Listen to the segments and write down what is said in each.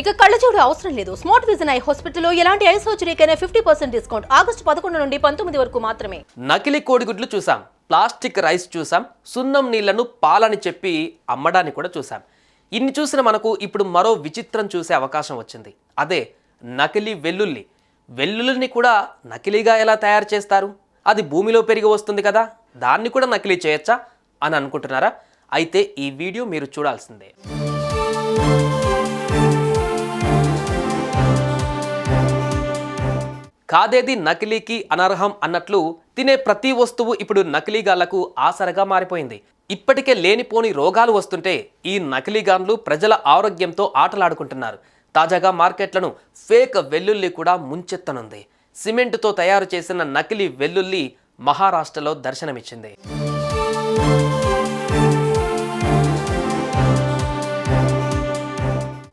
ఇక కళ్ళజోడు అవసరం లేదు. స్మార్ట్ విజన్ ఐ హాస్పిటల్లో ఎలాంటి ఐ సర్జరీకైనా ఫిఫ్టీ పర్సెంట్ డిస్కౌంట్. ఆగస్టు పదకొండు నుండి పంతొమ్మిది వరకు మాత్రమే. నకిలీ కోడిగుడ్లు చూసాం. ప్లాస్టిక్ రైస్ చూసాం. సున్నం నీళ్ళను పాలని చెప్పి అమ్మడాన్ని కూడా చూసాం. ఇన్ని చూసిన మనకు ఇప్పుడు మరో విచిత్రం చూసే అవకాశం వచ్చింది. అదే నకిలీ వెల్లుల్లి. వెల్లుల్లిని కూడా నకిలీగా ఎలా తయారు చేస్తారు? అది భూమిలో పెరిగి వస్తుంది కదా. దాన్ని కూడా నకిలీ చేయొచ్చా? అని అనుకుంటున్నారా? అయితే ఈ వీడియో మీరు చూడాల్సిందే. కాదేది నకిలీకి అనర్హం అన్నట్లు తినే ప్రతి వస్తువు ఇప్పుడు నకిలీగాళ్ళకు ఆసరగా మారిపోయింది. ఇప్పటికే లేనిపోని రోగాలు వస్తుంటే ఈ నకిలీగాన్లు ప్రజల ఆరోగ్యంతో ఆటలాడుకుంటున్నారు. తాజాగా మార్కెట్లను ఫేక్ వెల్లుల్లి కూడా ముంచెత్తనుంది. సిమెంటుతో తయారు చేసిన నకిలీ వెల్లుల్లి మహారాష్ట్రలో దర్శనమిచ్చింది.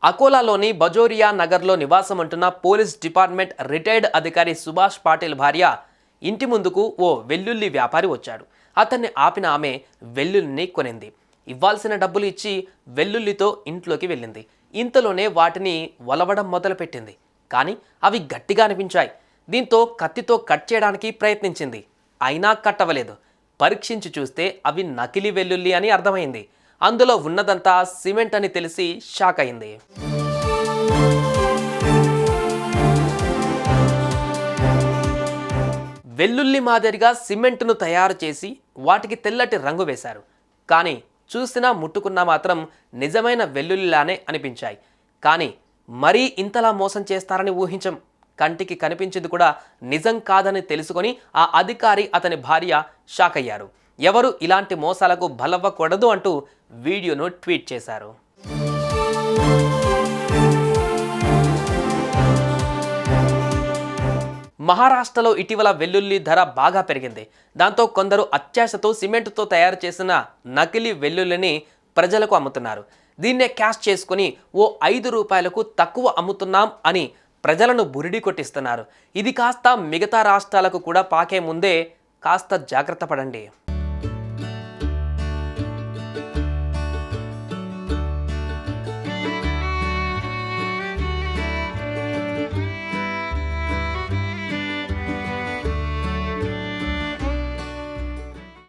అకోలాలోని బజోరియా నగర్లో నివాసం అంటున్న పోలీస్ డిపార్ట్మెంట్ రిటైర్డ్ అధికారి సుభాష్ పాటిల్ భార్య ఇంటి ముందుకు ఓ వెల్లుల్లి వ్యాపారి వచ్చాడు. అతన్ని ఆపిన ఆమె వెల్లుల్లిని కొనింది. ఇవ్వాల్సిన డబ్బులు ఇచ్చి వెల్లుల్లితో ఇంట్లోకి వెళ్ళింది. ఇంతలోనే వాటిని వలవడం మొదలుపెట్టింది. కానీ అవి గట్టిగా అనిపించాయి. దీంతో కత్తితో కట్ చేయడానికి ప్రయత్నించింది. అయినా కట్టవలేదు. పరీక్షించి చూస్తే అవి నకిలీ వెల్లుల్లి అని అర్థమైంది. అందులో ఉన్నదంతా సిమెంట్ అని తెలిసి షాక్ అయింది. వెల్లుల్లి మాదిరిగా సిమెంట్ను తయారు చేసి వాటికి తెల్లటి రంగు వేశారు. కానీ చూసినా ముట్టుకున్నా మాత్రం నిజమైన వెల్లుల్లిలానే అనిపించాయి. కానీ మరీ ఇంతలా మోసం చేస్తారని ఊహించం. కంటికి కనిపించింది కూడా నిజం కాదని తెలుసుకొని ఆ అధికారి అతని భార్య షాక్ అయ్యారు ఎవరు ఇలాంటి మోసాలకు బలవ్వకూడదు అంటూ వీడియోను ట్వీట్ చేశారు. మహారాష్ట్రలో ఇటీవల వెల్లుల్లి ధర బాగా పెరిగింది. దాంతో కొందరు అత్యాశతో సిమెంట్తో తయారు చేసిన నకిలీ వెల్లుల్లిని ప్రజలకు అమ్ముతున్నారు. దీన్నే క్యాష్ చేసుకుని ఓ ఐదు రూపాయలకు తక్కువ అమ్ముతున్నాం అని ప్రజలను బురిడి కొట్టిస్తున్నారు. ఇది కాస్త మిగతా రాష్ట్రాలకు కూడా పాకే ముందే కాస్త జాగ్రత్త పడండి.